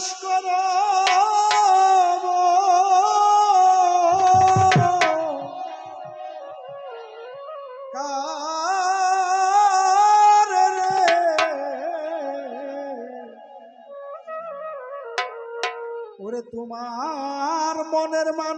তালাশ করো ওরে তোমার মনের মানুষ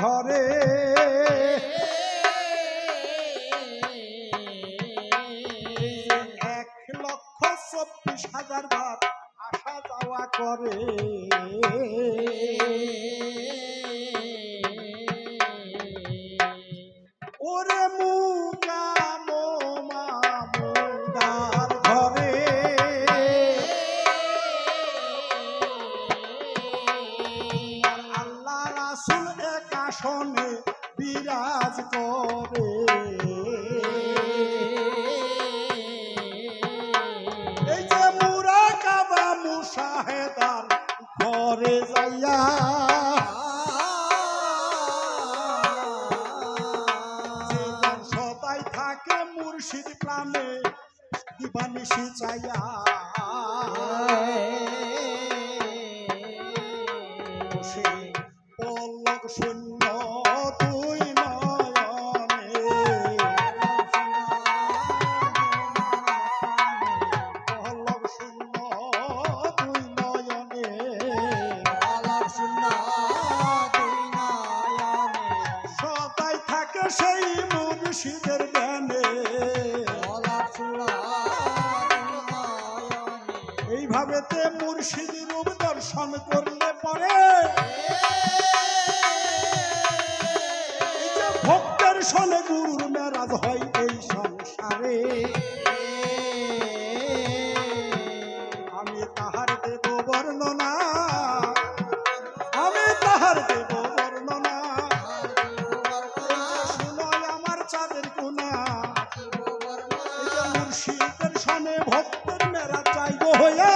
ঘরে। এক লক্ষ চব্বিশ হাজার বার আসা যাওয়া করে। আসনে বিরাজ করে। এই যে মুরা কাবা মুসাহেদার ঘরে যাইয়া। সদাই থাকে মুর্শিদ প্রাণে দিবানিশি চাইয়া পলক শূন্য তুই সেই মুর্শিদের মুর্শিদ রূপ দর্শন করলে সনে গুরুর মেরাজ হয় এই সংসারে। আমি তাহার দেব বর্ণনা। আমি তাহার দেব বর্ণনা। শুনয় আমার চাঁদের কোনা মুর্শিদের সনে ভক্তের মেরাজ চাইব হইয়া।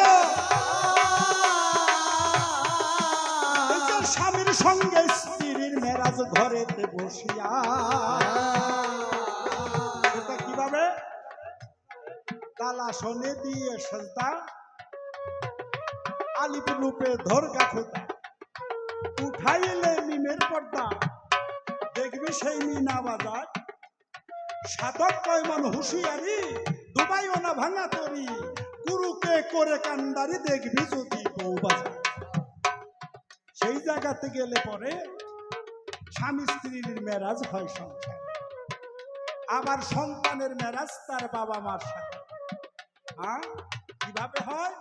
স্বামীর সঙ্গে স্ত্রীর মেরাজ ঘরেতে বসিয়া। তালা শোনে দিয়ে সন্তা আলিপ রূপে ধরগা খোদা। উঠাইলে মিমের পর্দা। দেখবি সেই মিনা বাজার সাধক কয়মন হুঁশিয়ারি দুবাই ওনা ভাঙা তরি। গুরুকে করে কান্দারি দেখবি যদি বউ সেই জায়গাতে গেলে পরে স্বামী স্ত্রীর মেরাজ হয় সংসার। আবার সন্তানের মেরাজ তার বাবা মার সাথে। হ্যাঁ কীভাবে হয়?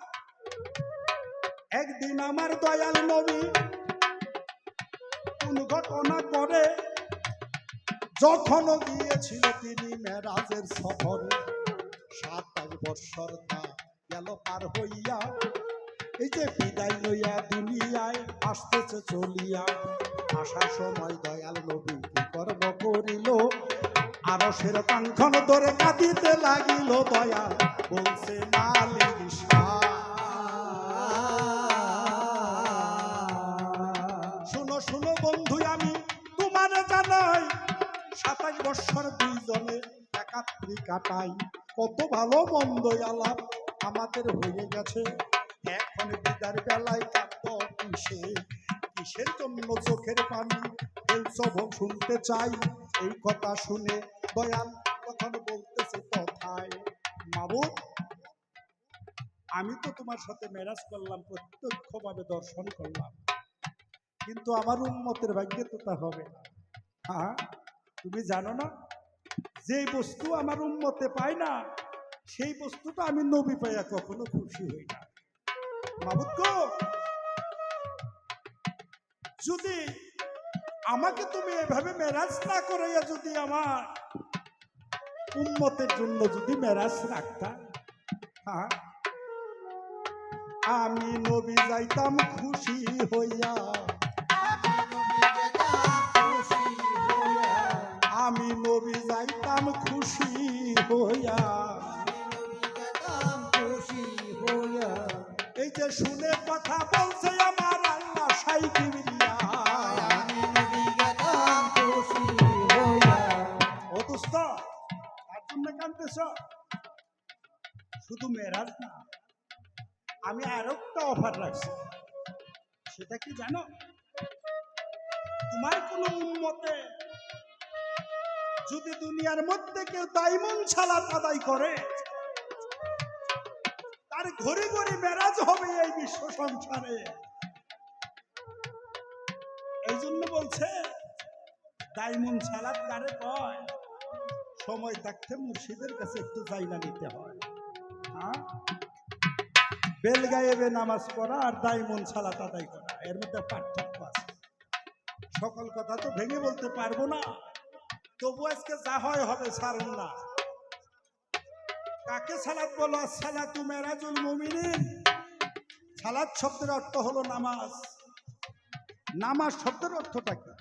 একদিন আমার দয়াল নবী কোন ঘটনা করে, যখন গিয়েছিল তিনি মেরাজের সফরে সাতাশ বৎসর তা গেল পার হইয়া, এই যে বিদায় লইয়া দুনিয়ায় আসতেছে চলিয়া, আসার সময় দয়াল নবী কি কর্ম করিল? আরও সের কাঙ্ক্ষণ ধরে কাঁদিতে লাগিল দয়া। বলছে, মালিক। শুনো শুনো বন্ধু, আমি তোমারে জানাই, সাতাশ বৎসর দুইজনে একাত্রি কাটাই। কত ভালো মন্দ আলাপ আমাদের হয়ে গেছে। এখন বিদার বেলায় কাঁদত কিসে? কিসের জন্য চোখের পানি? ভোগ শুনতে চাই। এই কথা শুনে দয়াল তখন বলতেছে, কথায়? মাবুদ আমি তো তোমার সাথে মেরাজ করলাম, প্রত্যক্ষভাবে দর্শন করলাম। কিন্তু আমার উন্মতের ভাগ্যে তো তা হবে হ্যাঁ তুমি জানো না? যে বস্তু আমার উন্মতে পায় না, সেই বস্তুটা আমি নবী পাইয়া কখনো খুশি হই না। মাবুদ যদি আমাকে তুমি এভাবে মেরাজ না করাইয়া যদি আমার উন্মতের জন্য যদি মেরাজ রাখতা হ্যাঁ? আমি নবী যাইতাম খুশি হইয়া। আমি নবী যাইতাম খুশি হইয়া। তার জন্য কানতেছ শুধু মেরাজ না, আমি একটা অফার রাখছি। সেটা কি জানো? তোমার কোনো উন্মতে যদি দুনিয়ার মধ্যে কেউ দাইমন ছালাত আদায় করে, তার ঘরে ঘরে মেরাজ হবে এই বিশ্ব সংসারে। এই জন্য বলছে, দাইমন ছালাত কারে কয়? সময় থাকতে মুর্শিদের কাছে একটু জায়গা নিতে হয়। হ্যাঁ? বেল নামাজ পড়া আর দাইমন ছালাত আদায় করা, এর মধ্যে পার্থক্য আছে। সকল কথা তো ভেঙে বলতে পারব না। তবু আজকে যা হয় হবে ছাড়ুন না। কাকে সালাত বলো? সালাতু মেরাজুল মুমিনিন। সালাত শব্দের অর্থ হলো নামাজ। নামাজ শব্দের অর্থটা কি?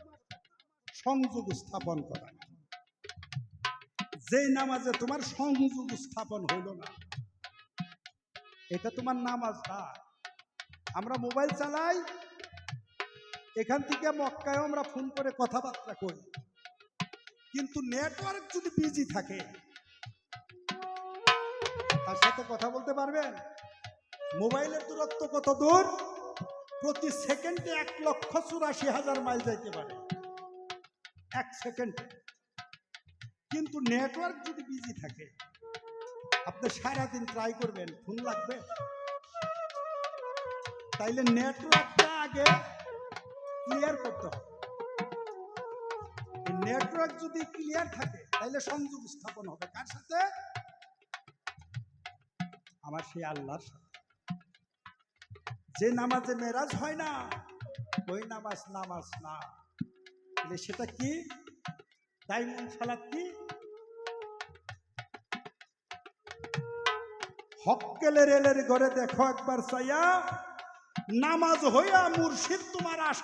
সংযোগ স্থাপন করা। যেই নামাজে তোমার সংযোগ স্থাপন হইল না, এটা তোমার নামাজ না। আমরা মোবাইল চালাই, এখান থেকে মক্কায় আমরা ফোন করে কথাবার্তা করি। কিন্তু নেটওয়ার্ক যদি বিজি থাকে, তার সাথে কথা বলতে পারবেন? মোবাইলের দূরত্ব কত দূর? প্রতি সেকেন্ডে এক লক্ষ চুরাশি হাজার মাইল যাইতে পারে। এক সেকেন্ডে। কিন্তু নেটওয়ার্ক যদি বিজি থাকে, আপনি সারাদিন ট্রাই করবেন ফোন লাগবে? তাইলে নেটওয়ার্কটা আগে ক্লিয়ার করতে হবে। নেটওয়ার্ক যদি ক্লিয়ার থাকে তাহলে সংযোগ স্থাপন হবে। কার সাথে? আমার সেই আল্লাহর সাথে। যে নামাজে মেরাজ হয় না, ওই নামাজ নামাজ না। সেটা কি? ডায়মন্ড সালাদ কি? হক্কেলের এলের ঘরে দেখো একবার চাইয়া নামাজ হইয়া মুর্শিদ তোমার আশা